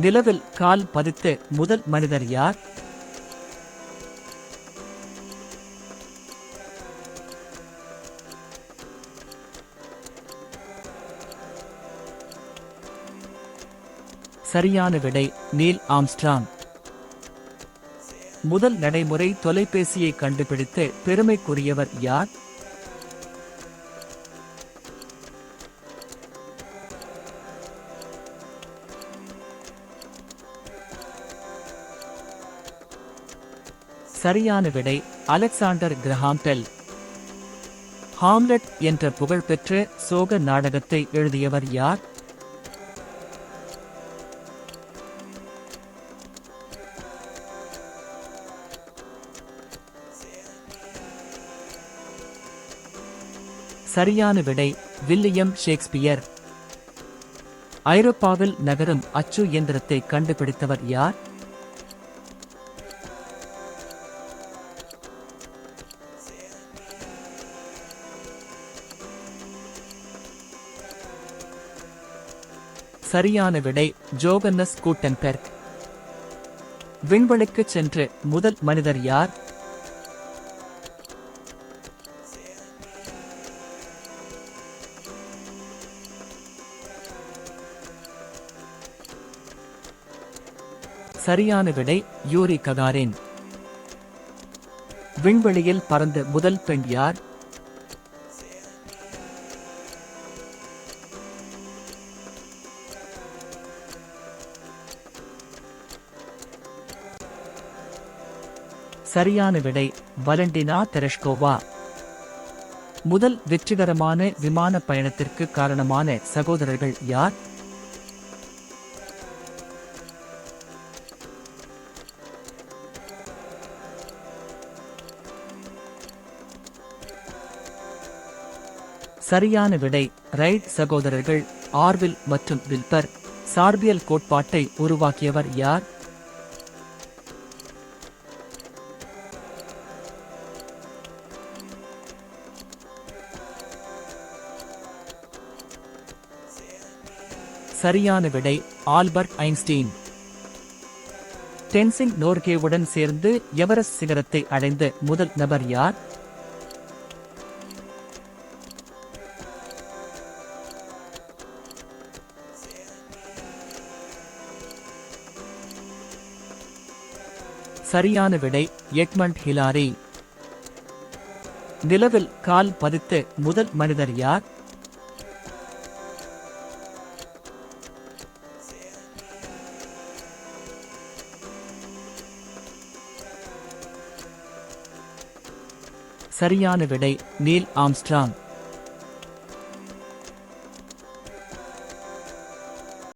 நிலவில் கால் பதித்த முதல் மனிதர் யார்? சரியான விடை நீல் ஆம்ஸ்ட்ராங். முதல் நடைமுறை தொலைபேசியை கண்டுபிடித்து பெருமைக்குரியவர் யார்? சரியான விடை அலெக்சாண்டர் கிரஹாம்பெல் ஹாம்லெட் என்ற புகழ்பெற்ற சோக நாடகத்தை எழுதியவர் யார்? சரியான விடை வில்லியம் ஷேக்ஸ்பியர். ஐரோப்பாவில் நகரும் அச்சு இயந்திரத்தை கண்டுபிடித்தவர் யார்? சரியான விடை ஜோகன்னஸ் கூட்டன்பெர்க். விண்வெளிக்கு சென்று முதல் மனிதர் யார்? சரியான விடை யூரி ககாரின். விண்வெளியில் பறந்த முதல் பெண் யார்? சரியான விடை வலண்டினா தெரஷ்கோவா. முதல் வெற்றிகரமான விமான பயணத்திற்கு காரணமான சகோதரர்கள் யார்? சரியான விடை ரைட் சகோதரர்கள் ஆர்வில் மற்றும் வில்பர். சார்பியல் கோட்பாட்டை உருவாக்கியவர் யார்? சரியான விடை ஆல்பர்ட் ஐன்ஸ்டீன். டென்சிங் நோர்கேவுடன் சேர்ந்து எவரெஸ்ட் சிகரத்தை அடைந்த முதல் நபர் யார்? சரியான விடை எட்மண்ட் ஹிலாரி. நிலவில் கால் பதித்த முதல் மனிதர் யார்? சரியான விடை நீல் ஆம்ஸ்ட்ராங்.